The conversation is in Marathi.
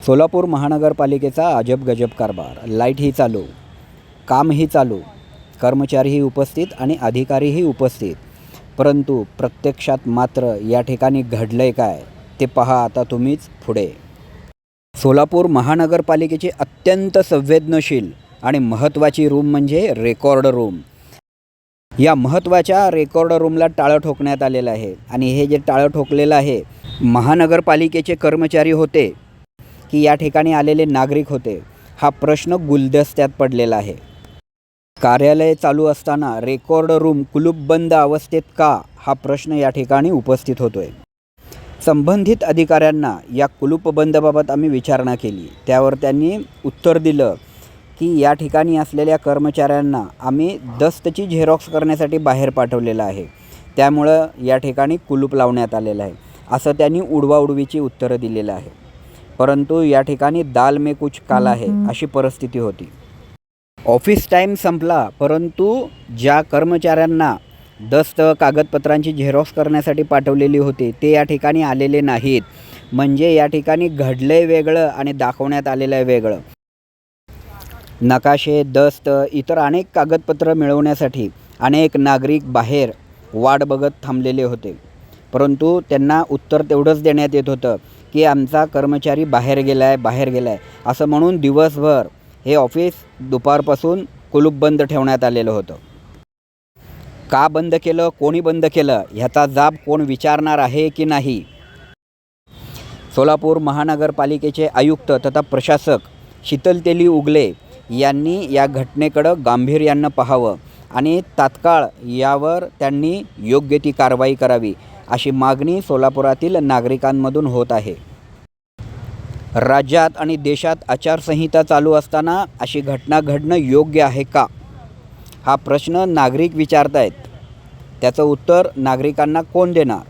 सोलापूर महानगरपालिकेचा अजब गजब कारभार. लाईटही चालू कामही चालू कर्मचारीही उपस्थित आणि अधिकारीही उपस्थित. परंतु प्रत्यक्षात मात्र या ठिकाणी घडलंय काय ते पहा आता तुम्हीच पुढे. सोलापूर महानगरपालिकेची अत्यंत संवेदनशील आणि महत्त्वाची रूम म्हणजे रेकॉर्ड रूम. या महत्त्वाच्या रेकॉर्ड रूमला टाळं ठोकण्यात आलेलं आहे आणि हे जे टाळं ठोकलेलं आहे महानगरपालिकेचे कर्मचारी होते की या ठिकाणी आलेले नागरिक होते. हा प्रश्न गुलदस्त्यात पडलेला आहे. कार्यालय चालू असताना रेकॉर्ड रूम कुलूपबंद अवस्थेत का? हा प्रश्न या ठिकाणी उपस्थित होतोय. संबंधित अधिकाऱ्यांना या कुलूपबंदबाबत आम्ही विचारणा केली. त्यावर त्यांनी उत्तर दिलं की या ठिकाणी असलेल्या कर्मचाऱ्यांना आम्ही दस्तची झेरॉक्स करण्यासाठी बाहेर पाठवलेलं आहे. त्यामुळं या ठिकाणी कुलूप लावण्यात आलेलं आहे. असं त्यांनी उडवाउडवीची उत्तरं दिलेलं आहे. परंतु या ठिकाणी दाल में कुछ काला आहे अशी परिस्थिती होती. ऑफिस टाईम संपला परंतु ज्या कर्मचाऱ्यांना दस्त कागदपत्रांची झेरॉक्स करण्यासाठी पाठवलेली होती ते या ठिकाणी आलेले नाहीत. म्हणजे या ठिकाणी घडलं आहे वेगळं आणि दाखवण्यात आलेलं आहे वेगळं. नकाशे दस्त इतर अनेक कागदपत्र मिळवण्यासाठी अनेक नागरिक बाहेर वाट बघत थांबलेले होते. परंतु त्यांना उत्तर तेवढंच देण्यात येत होतं की आमचा कर्मचारी बाहेर गेला आहे बाहेर गेला आहे असं म्हणून दिवसभर हे ऑफिस दुपारपासून कुलूप बंद ठेवण्यात आलेलं होतं. का बंद केलं कोणी बंद केलं ह्याचा जाब कोण विचारणार आहे की नाही? सोलापूर महानगरपालिकेचे आयुक्त तथा प्रशासक शीतल तेली उगले यांनी या घटनेकडं गांभीर्यानं पाहावं आणि तात्काळ यावर त्यांनी योग्य ती कारवाई करावी. अशी मागणी सोलापुरातील नागरिकांमधून होत आहे. राज्यात आणि देशात आचारसंहिता चालू असताना अशी घटना घडणं योग्य आहे का? हा प्रश्न नागरिक विचारत आहेत त्याचं उत्तर नागरिकांना कोण देणार?